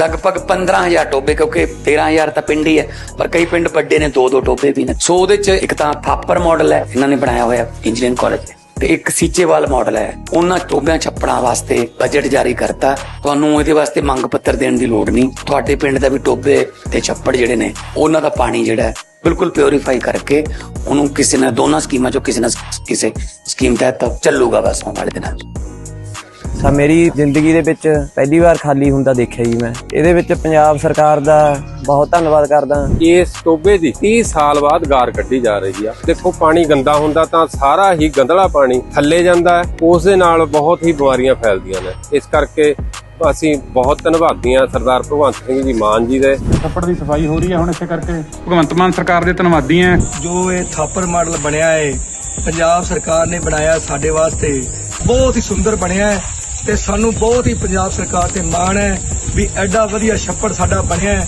ਲਗਭਗ 15000 ਟੋਬੇ ਕਿਉਂਕਿ 13000 ਤਾਂ ਪਿੰਡ ਹੀ ਹੈ, ਪਰ ਕਈ ਪਿੰਡ ਵੱਡੇ ਨੇ ਦੋ ਦੋ ਟੋਬੇ ਵੀ ਨੇ। ਸੋ ਉਹਦੇ ਚ ਇੱਕ ਤਾਂ ਥਾਪਰ ਮਾਡਲ ਹੈ, ਇਹਨਾਂ ਨੇ ਬਣਾਇਆ ਹੋਇਆ ਇੰਜੀਨੀਅਰਿੰਗ ਕਾਲਜ ਤੇ ਇੱਕ ਸੀਚੇਵਾਲ ਮਾਡਲ ਹੈ, ਉਹਨਾਂ ਟੋਬਿਆਂ ਛੱਪੜਾਂ ਵਾਸਤੇ ਬਜਟ ਜਾਰੀ ਕਰਤਾ। ਤੁਹਾਨੂੰ ਇਹਦੇ ਵਾਸਤੇ ਮੰਗ ਪੱਤਰ ਦੇਣ ਦੀ ਲੋੜ ਨਹੀਂ। ਤੁਹਾਡੇ ਪਿੰਡ ਦਾ ਵੀ ਟੋਬੇ ਤੇ ਛੱਪੜ ਜਿਹੜੇ ਨੇ, ਉਹਨਾਂ ਦਾ ਪਾਣੀ ਜਿਹੜਾ ਬਿਲਕੁਲ ਪਿਓਰੀਫਾਈ ਕਰਕੇ ਉਹਨੂੰ ਕਿਸੇ ਨਾ, ਦੋਨਾਂ ਸਕੀਮਾਂ ਚੋਂ ਕਿਸੇ ਨਾ ਕਿਸੇ ਸਕੀਮ ਤਹਿਤ ਚੱਲੂਗਾ ਬਸ ਆਉਣ ਵਾਲੇ ਦਿਨਾਂ 'ਚ। ਸਾ ਮੇਰੀ ਜ਼ਿੰਦਗੀ ਦੇ ਵਿੱਚ ਪਹਿਲੀ ਵਾਰ ਖਾਲੀ ਹੁੰਦਾ ਦੇਖਿਆ ਜੀ ਮੈਂ। ਇਹਦੇ ਵਿੱਚ ਪੰਜਾਬ ਸਰਕਾਰ ਦਾ ਬਹੁਤ ਧੰਨਵਾਦ ਕਰਦਾ। ਇਸ ਟੋਬੇ ਦੀ 30 ਸਾਲ ਬਾਅਦ ਗਾਰ ਕੱਢੀ ਜਾ ਰਹੀ ਆ। ਦੇਖੋ ਪਾਣੀ ਗੰਦਾ ਹੁੰਦਾ ਤਾਂ ਸਾਰਾ ਹੀ ਗੰਦਲਾ ਪਾਣੀ ਥੱਲੇ ਜਾਂਦਾ ਹੈ। ਉਸ ਦੇ ਨਾਲ ਬਹੁਤ ਹੀ ਬਿਮਾਰੀਆਂ ਫੈਲਦੀਆਂ ਨੇ। ਇਸ ਕਰਕੇ ਅਸੀਂ ਬਹੁਤ ਧੰਨਵਾਦੀ ਹਾਂ ਸਰਦਾਰ ਭਗਵੰਤ ਸਿੰਘ ਜੀ ਮਾਨ ਜੀ ਦੇ। ਛੱਪੜ ਦੀ ਸਫ਼ਾਈ ਹੋ ਰਹੀ ਹੈ ਹੁਣ ਇਸੇ ਕਰਕੇ। ਭਗਵੰਤ ਮਾਨ ਸਰਕਾਰ ਦੇ ਧੰਨਵਾਦੀ ਹਾਂ। ਜੋ ਇਹ ਥਾਪਰ ਮਾਡਲ ਬਣਿਆ ਹੈ ਪੰਜਾਬ ਸਰਕਾਰ ਨੇ ਬਣਾਇਆ ਸਾਡੇ ਵਾਸਤੇ ਬਹੁਤ ਹੀ ਸੁੰਦਰ ਬਣਿਆ ਹੈ ਤੇ ਸਾਨੂੰ ਬਹੁਤ ਹੀ ਪੰਜਾਬ ਸਰਕਾਰ ਤੇ ਮਾਣ ਹੈ ਵੀ ਐਡਾ ਵਧੀਆ ਛੱਪੜ ਸਾਡਾ ਬਣਿਆ